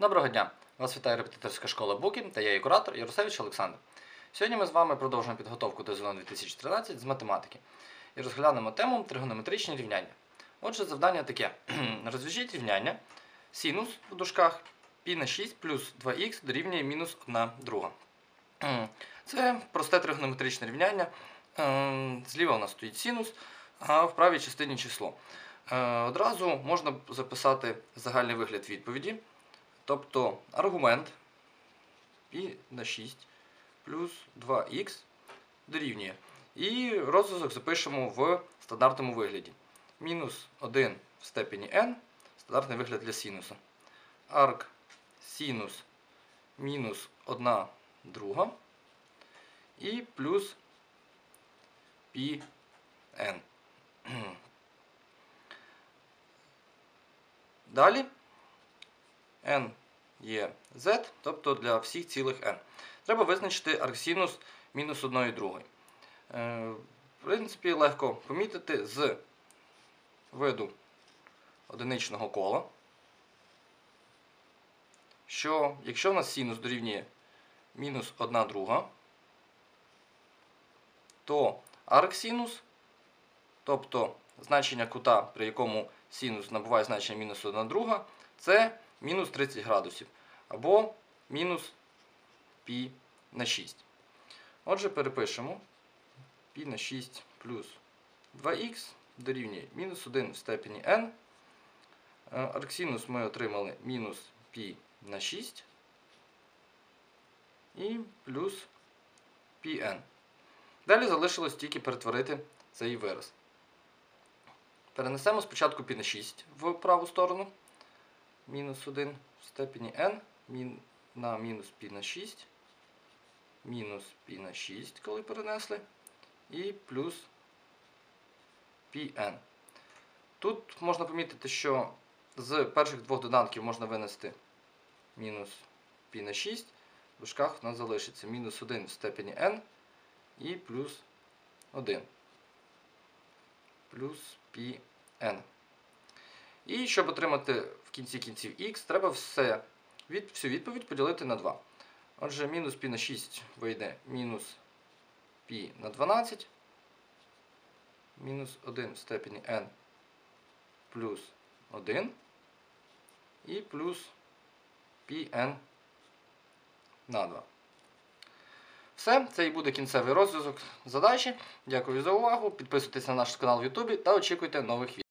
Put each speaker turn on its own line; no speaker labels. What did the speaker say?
Доброго дня! Вас вітає репетиторська школа Буки та я її куратор Ярусевич Олександр. Сьогодні ми з вами продовжуємо підготовку до ЗНО 2013 з математики і розглянемо тему тригонометричні рівняння. Отже, завдання таке: розв'яжіть рівняння синус в дужках π на 6 плюс 2х дорівнює мінус 1 друга. Це просте тригонометричне рівняння. Ем, Зліва у нас стоїть синус, а в правій частині число. Е, Одразу можна записати загальний вигляд відповіді. Тобто аргумент π на 6 плюс 2х дорівнює. І розв'язок запишемо в стандартному вигляді. Мінус 1 в степені n стандартний вигляд для синуса. Арк синус мінус 1 друга і плюс πn. Далі n є z, тобто для всіх цілих n. Треба визначити арксинус мінус 1 другої. Е, В принципі, легко помітити з виду одиничного кола, що якщо в нас синус дорівнює мінус 1 друга, то арксинус, тобто значення кута, при якому синус набуває значення мінус 1 друга, це мінус 30 градусів або мінус π на 6. Отже, перепишемо π на 6 плюс 2х дорівнює мінус 1 в степені n. Арксинус ми отримали мінус π на 6 і плюс πn. Далі залишилось тільки перетворити цей вираз. Перенесемо спочатку π на 6 в праву сторону. Мінус 1 в степені n мін, на мінус π на 6. Мінус π на 6, коли перенесли. І плюс πn. Тут можна помітити, що з перших двох доданків можна винести мінус π на 6. В дужках у нас залишиться мінус 1 в степені n і плюс 1. Плюс πn. І щоб отримати в кінці кінців х, треба все, від, всю відповідь поділити на 2. Отже, мінус π на 6 вийде мінус π на 12, мінус 1 в степені n плюс 1 і плюс πn на 2. Все, це і буде кінцевий розв'язок задачі. Дякую за увагу. Підписуйтесь на наш канал в Ютубі та очікуйте нових відео.